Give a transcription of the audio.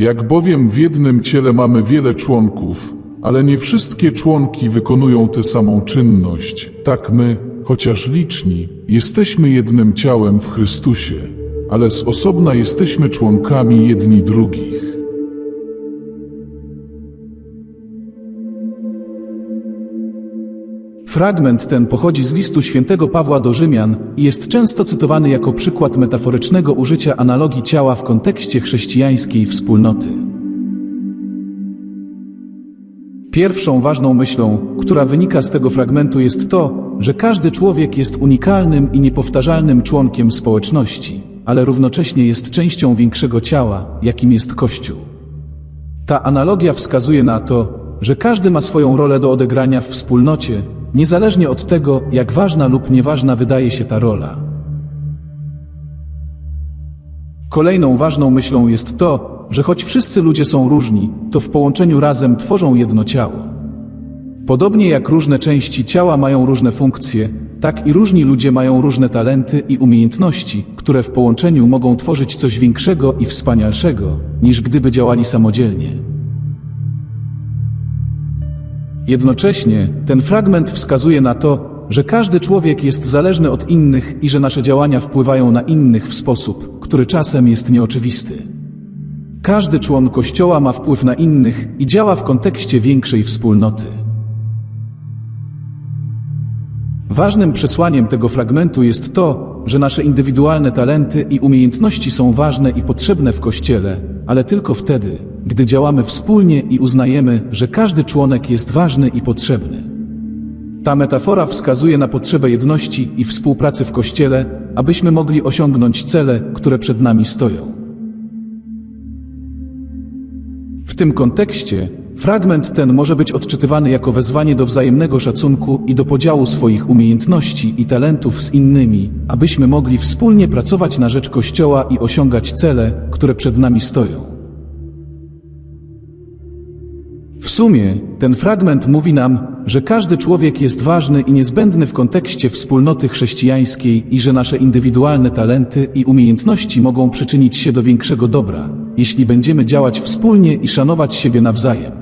Jak bowiem w jednym ciele mamy wiele członków, ale nie wszystkie członki wykonują tę samą czynność, tak my, chociaż liczni, jesteśmy jednym ciałem w Chrystusie, ale z osobna jesteśmy członkami jedni drugich. Fragment ten pochodzi z listu świętego Pawła do Rzymian i jest często cytowany jako przykład metaforycznego użycia analogii ciała w kontekście chrześcijańskiej wspólnoty. Pierwszą ważną myślą, która wynika z tego fragmentu jest to, że każdy człowiek jest unikalnym i niepowtarzalnym członkiem społeczności, ale równocześnie jest częścią większego ciała, jakim jest Kościół. Ta analogia wskazuje na to, że każdy ma swoją rolę do odegrania w wspólnocie, niezależnie od tego, jak ważna lub nieważna wydaje się ta rola. Kolejną ważną myślą jest to, że choć wszyscy ludzie są różni, to w połączeniu razem tworzą jedno ciało. Podobnie jak różne części ciała mają różne funkcje, tak i różni ludzie mają różne talenty i umiejętności, które w połączeniu mogą tworzyć coś większego i wspanialszego, niż gdyby działali samodzielnie. Jednocześnie ten fragment wskazuje na to, że każdy człowiek jest zależny od innych i że nasze działania wpływają na innych w sposób, który czasem jest nieoczywisty. Każdy człon Kościoła ma wpływ na innych i działa w kontekście większej wspólnoty. Ważnym przesłaniem tego fragmentu jest to, że nasze indywidualne talenty i umiejętności są ważne i potrzebne w Kościele, ale tylko wtedy, gdy działamy wspólnie i uznajemy, że każdy członek jest ważny i potrzebny. Ta metafora wskazuje na potrzebę jedności i współpracy w Kościele, abyśmy mogli osiągnąć cele, które przed nami stoją. W tym kontekście fragment ten może być odczytywany jako wezwanie do wzajemnego szacunku i do podziału swoich umiejętności i talentów z innymi, abyśmy mogli wspólnie pracować na rzecz Kościoła i osiągać cele, które przed nami stoją. W sumie ten fragment mówi nam, że każdy człowiek jest ważny i niezbędny w kontekście wspólnoty chrześcijańskiej i że nasze indywidualne talenty i umiejętności mogą przyczynić się do większego dobra, jeśli będziemy działać wspólnie i szanować siebie nawzajem.